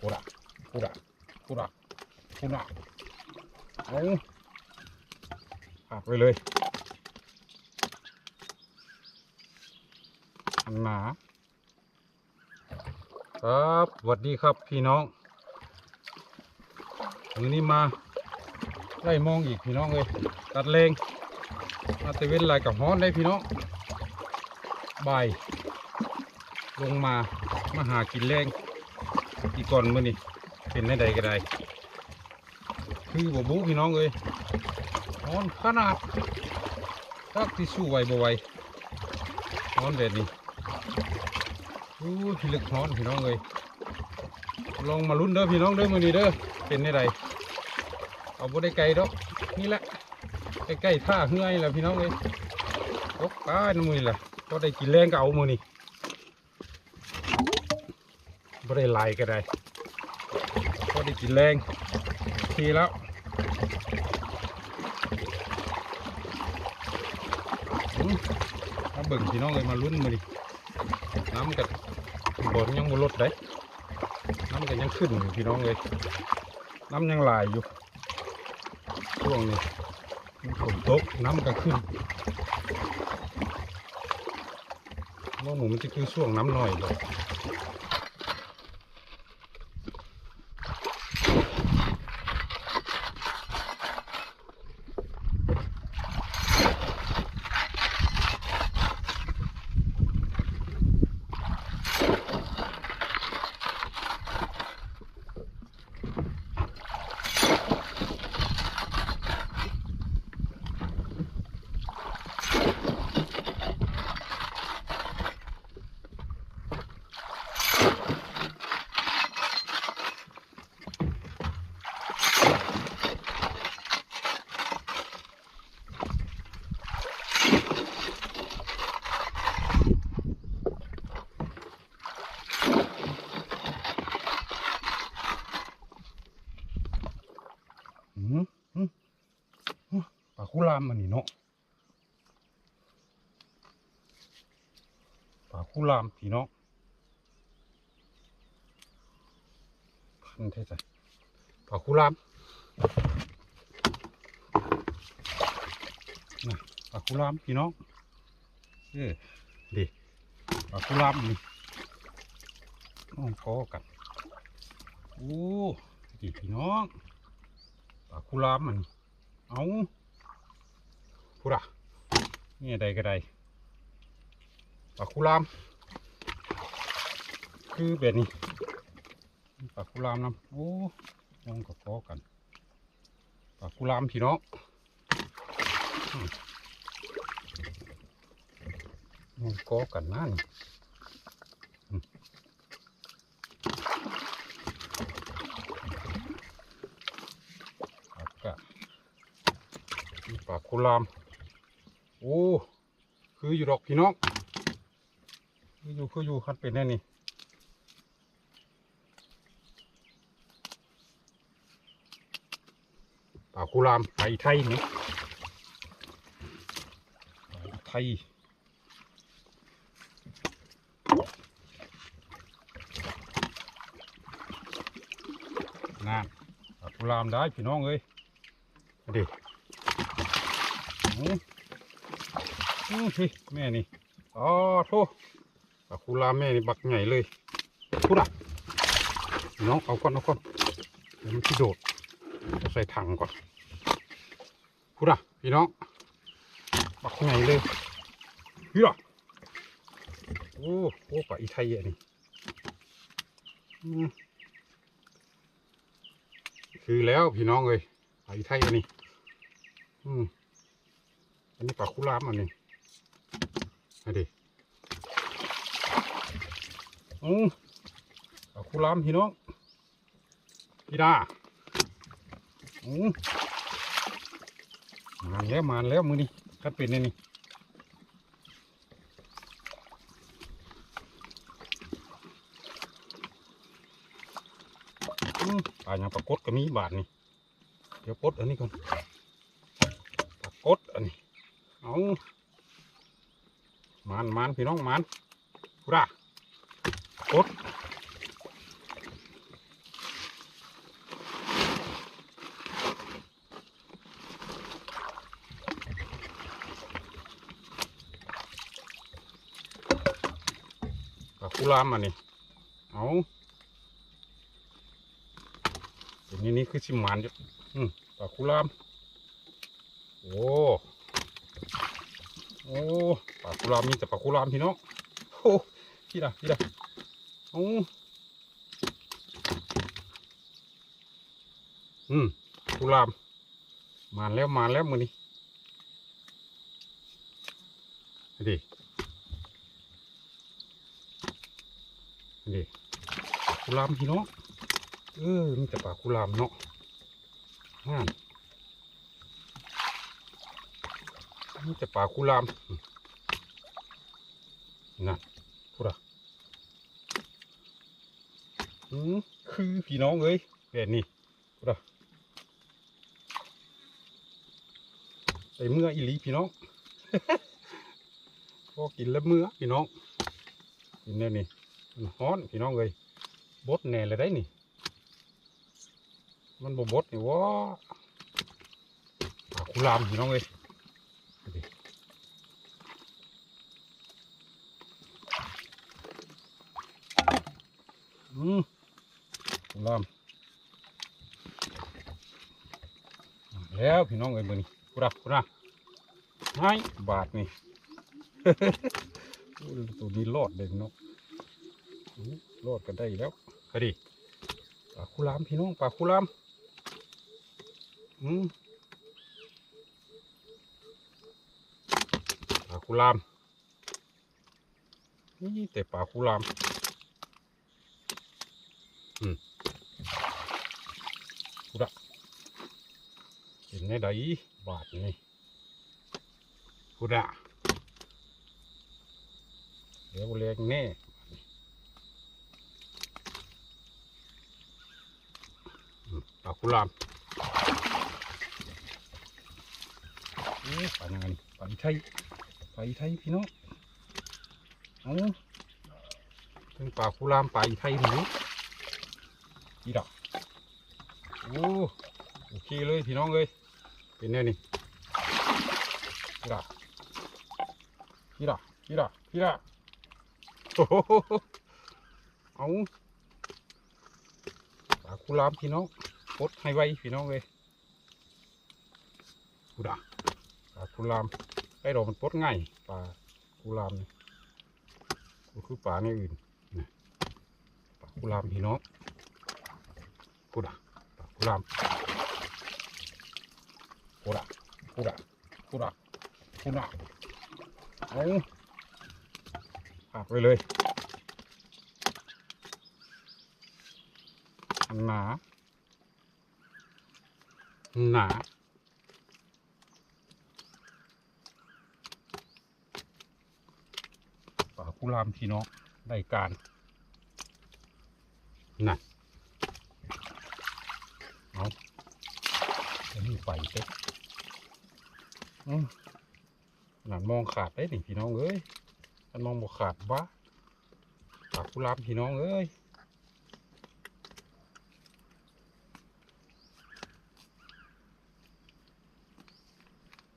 กูระกูระกูระกูระเอาหักไปเลยหนาครับสวัสดีครับพี่น้องวันนี้มาไล่มองอีกพี่น้องเลยตัดเลงมาเตเวนลายกับฮ้อนได้พี่น้องบ่ายลงมามาหากินแรง อีก่อนมื่อนี้เป็นได้ใดก็ได้คือบ่บูพี่น้องเลยฮ้อนขนาดทักที่สู้ไหวบ่ไหวฮ้อนแบบนี้อู้พิลึกฮ้อนพี่น้องเลยลองมาลุ้นเด้อพี่น้องเด้อมื่อนี้เด้อเป็นได้ใดเอาบ่ได้ไกลดอกนี่แหละใกล้ๆท่าเฮือยแล้วพี่น้องเลยตกปลาในมือนี่แหละก็ได้กินแรงก็เอามือนี่ บ่ได้หลายก็ได้ก็ได้กินแรงทีแล้วอืมาเบิ่งพี่น้องเลยมาลุ้นมือนี่น้ำกับบนยังบนลดได้น้ำกันยังขึ้นอยู่พี่น้องเลยน้ำยังไหลายอยู่ช่วงนี้มันฝนตกน้ำก็ขึ้นว่าหมูมันจะคือช่วงน้ำหน่อยเลย อืมอืมอืม ปลาคุรามมันนี่เนาะปลาคุรามพี่น้องพันเท่ใจปลาคุรามนะปลาคุรามพี่น้องเออดีปลาคุรามนี่น้องพอกันโอ้ดีพี่น้องปลาคุรามมันเอา พูดอะนี่ใดก็ได้ปลาคุราม คือแบบนี้ปลาคุรามนะโอ้ยองกับกอกันปลาคุรามพี่น้องมยองกอกันนั่นปลาคุราม โอ้คืออยู่ดอกพี่น้องคืออยู่คืออยู่คันเป็นแน่นี่ปลาคุรามไปไทยนี่ไทยนั่นปลาคุรามได้พี่น้องเอ้ยดิ พี่แม่นี่อ๋อโทษปลาคูลาแม่นี่บักใหญ่เลยพูดอะน้องเอาก่อนเอาก่อนเดี๋ยวมันที่โดดใส่ถังก่อนพูดอะพี่น้องบักใหญ่เลยพี่อะโอ้โหปลาอีไทยอะนี่อืมคือแล้วพี่น้องเลยปลาอีไทยอันนี้อืมอันนี้ปลาคุรามอันนี้ ดิอือคุรามพี่น้องพี่ดาอือมาแล้วมาแล้วมือนี่คัดเป็นนี่อื้อปลาอย่างปลากดก็มีบาทนี่เดี๋ยวปดอันนี้ก่อนปรากฏอันนี้เอา มันมันพี่น้องมันกร่ากดปลาคูลามมานี่เอาตัวนี้นี่คือชิมมันจ้ะปลาคูลาม โอ้ โอ้ปลากุลามมีแต่ปลากุลามพี่น้องโอ้พี่ละพี่ละโอ้อืมกุลามมาแล้วมาแล้วมือนี้ดิดิกุลามพี่น้องเออมีแต่ปลากุลามเนาะนั่น นี่จะป่ากุลามนั่นพูดอะอืมคือพี่น้องเอ้ยแบบนี้พูดอะใส่เมื่ออีลีพี่น้องพอกินแล้วเมื่อพี่น้องกินแน่นี่มันฮ้อนพี่น้องเอ้ยบดแน่เลยได้นี่ มันบ่บดนี่ว้าป่ากุลามพี่น้องเอ้ย อืมลามแล้วพี่น้องเอ้ยมือนี่กูรับกูรับให้บาทนี่ ตัวนี้รอดเลยเนาะอู้รอดกันได้แล้วคดีปลาคุรามพี่น้องปลาคุรามอืมปลาคุรามนี่แต่ปลาคุราม กูละเห็นในใดบาทนี่กูละเดี๋ยวเลี้ยงแน่ปลากุลามปลายังไงนี่ปลาไทยปลาไทยพี่น้องเอาเป็นปลากุลามปลาไทยหนู อีดอกโอ้โอเคเลยพี่น้องเลยเป็นแน่นี่พี่ละพี่ละพี่ละพี่ละโอ้โหเอาปลาคุรามพี่น้องปดให้ไวพี่น้องเลยกูดาปลาคุรามไอ้เรามันปดง่ายปลาคุรามนี่กูคือปลาในอื่นปลาคุรามพี่น้อง กูด่า Kuram. Kura. Kura. Kura. Kura. เอาหักไปเลยหนาหนาป่ากุรามพี่น้องได้การนั่น เอาจะมี ไฟเต็มอืมขนาดมองขาดได้หนิพี่น้องเอ้ยมันมองบ่ขาดบ้าปากกุหลาบพี่น้องเอ้ย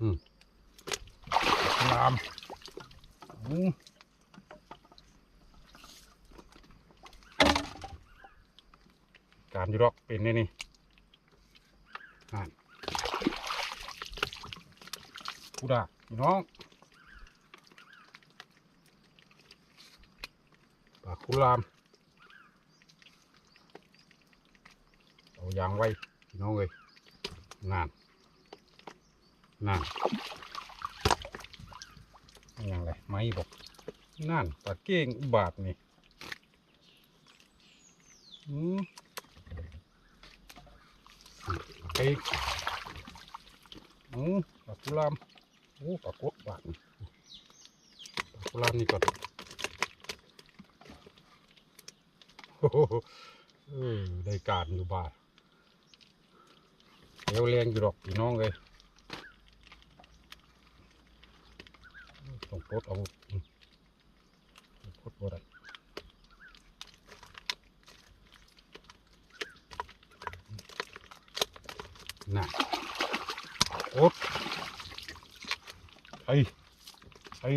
อืมกุหลาบอืมการยูรอกเป็นนี่นี่ นั่น กูด่าพี่น้องปากคุรามเอายางไว้พี่น้องเลยนั่นนั่นนี่ยังไรไม้บอกนั่นปลาเก้งบาทนี่อืมไปโอ้ปลากุลาม โอ้ปลากดบานปลากุลามนี่ก่อนโอ้โหได้การอยู่บาทเร็วแรงอยู่ดอกพี่น้องเลยต้องปลดเอาปลดบ่ได้น่ะโอ๊ ไอ้ไอ้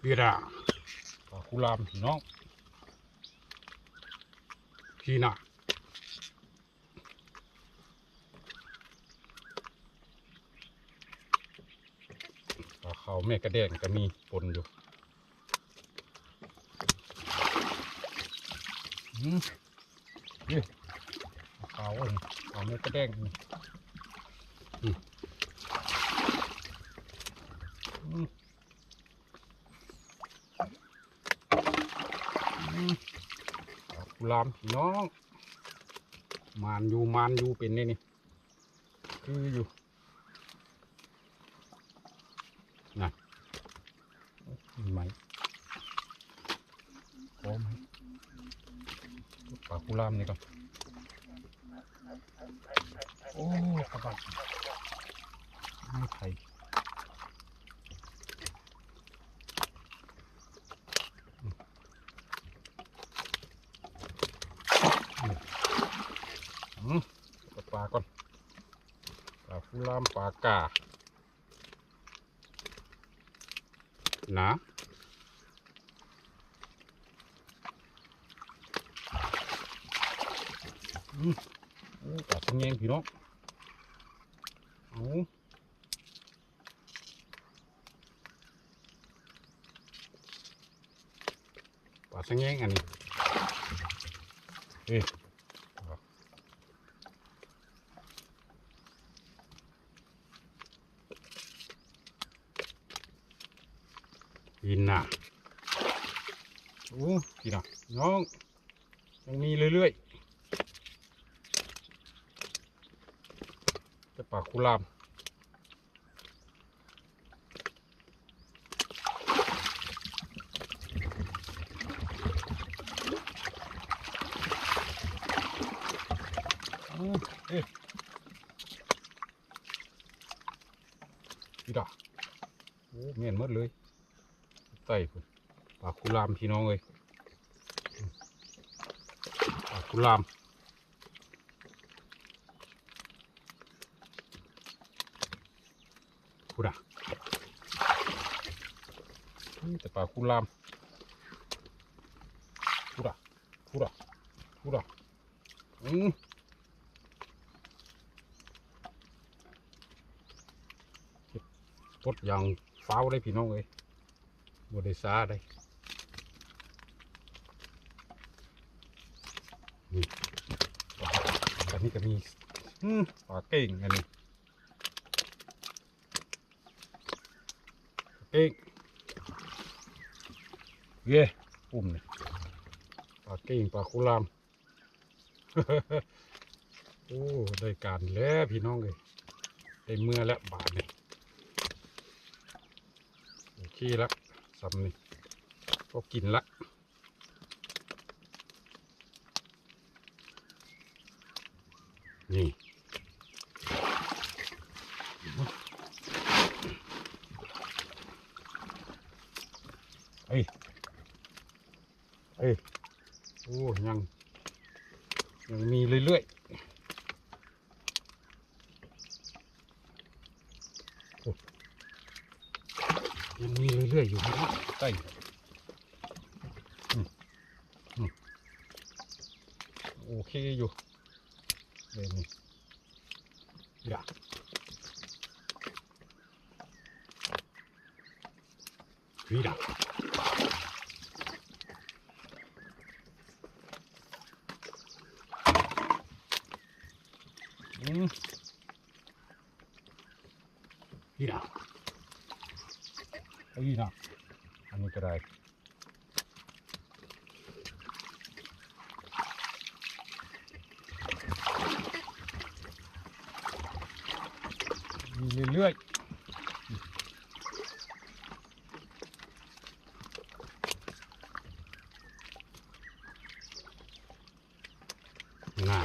เบียร์ปลาคุรามพี่น้องพี่น่ะปลาเขาแม่กระแดงก็มีปนอยู่อืมนี่ปลาเขาอันเขาแม่กระแดง ลาบพี่น้องมานอยู่มานอยู่เป็นนี่นี่คืออยู่น่ะมีไหมพร้อมไหมปลากุหลาบนี่ก่อนโอ้กระบะ ไม่ไทยอืมเอาปลาก่อน ปลาฟูรามปลากาหนาอืมโอ้ปลาสังเงงพี่น้องเอาปลา สังเงงอันนี้เฮ้ยกินน่ะโอ้กินน่ะน้องยังมีเรื่อยๆจะปากคุลามโอ้เอ๊ะกินน่ะโอ้ เมียนหมดเลยไต่พุ่นปลาคุรามพี่น้องเลยปลาคุรามพูดอะแต่ปลาคุรามพูดอะพูดอะพูดอะอืมเก็บตดอย่า ฟ้าวได้พี่น้องเลยบได้ซาได้นี่อันนี้ก็มีอืมปลาเก่งอันนี้เก่งเย้ปุ่มเนี่ยปลาเก่งปลาคุรามโอ้ ได้การแล้วพี่น้องเลยได้เมื่อแล้วบาทนี่โอเคและสำนี่ก็กินละ นี่เอ้ยเอ้ยโอ้ยัง ยังมีเรื่อยๆโอ้ยังมีเรื่อยๆอยู่ข้างใต้อืมอืม โอเคอยู่เดี๋ยวนี้อย่าวีดาอืมวีดาวีดาอันนี้ก็ไเรื่อยๆน่า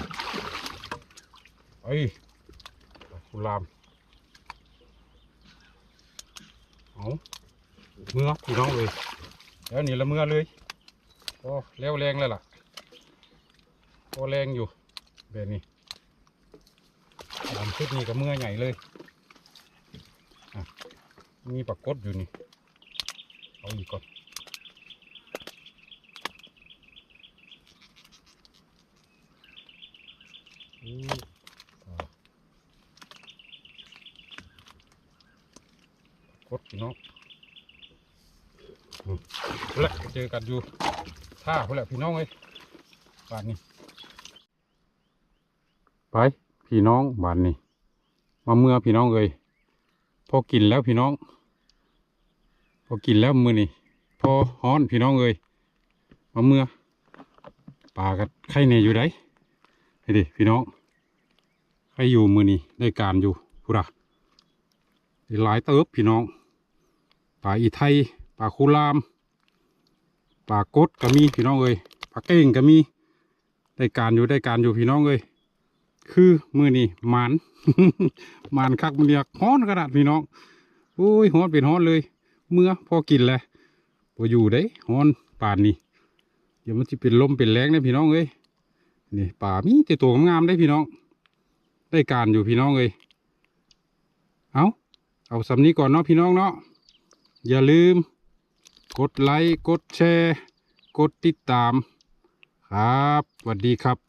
เอ้ยกุลาบเอาเมื่อพี่น้องเลยแล้วนี่ละเมื่อเลยโอ้แล้วแรงแล้วล่ะโอ้แรงอยู่แบบนี้ตามชุดนี้ก็เมื่อใหญ่เลย มีปรากฏอยู่นี่ เอาอีกก่อนอู้อ่ากดพี่น้องอืมเอาละเจอกันอยู่ท่าพุ่แหละพี่น้องเอ้ยบานนี้ ไป พี่น้องบานนี้ มาเมื่อพี่น้องเอ้ย พอกินแล้วพี่น้อง พอกินแล้วมือนี่พอฮ้อนพี่น้องเอ้ยมาเมื่อปลากัดไข่เนอยู่ไดเฮ้ดิพี่น้องไข่อยู่มือนี่ได้การอยู่พุระหลายเติบพี่น้องปลาอีไทยปลาคูลามปลากดก็มีพี่น้องเอ้ยปลาเก้งก็มีได้การอยู่ได้การอยู่พี่น้องเอ้ย คือมือนี่หมานหมานคักมันเรียกฮ้อนกระดาษพี่น้องโอ้ยฮ้อนเป็นฮ้อนเลย เมื่อพอกินแหละพออยู่ได้ฮ้อนป่านนี้เดี๋ยวมันจะเป็นลมเป็นแรงนะพี่น้องเอ้ยนี่ป่ามีแต่ตัวงามๆได้พี่น้อง ได้การอยู่พี่น้องเอ้ยเอาเอาสำนี้ก่อนเนาะพี่น้องเนาะอย่าลืม กดไลค์กดแชร์ กดติดตาม ครับสวัสดีครับ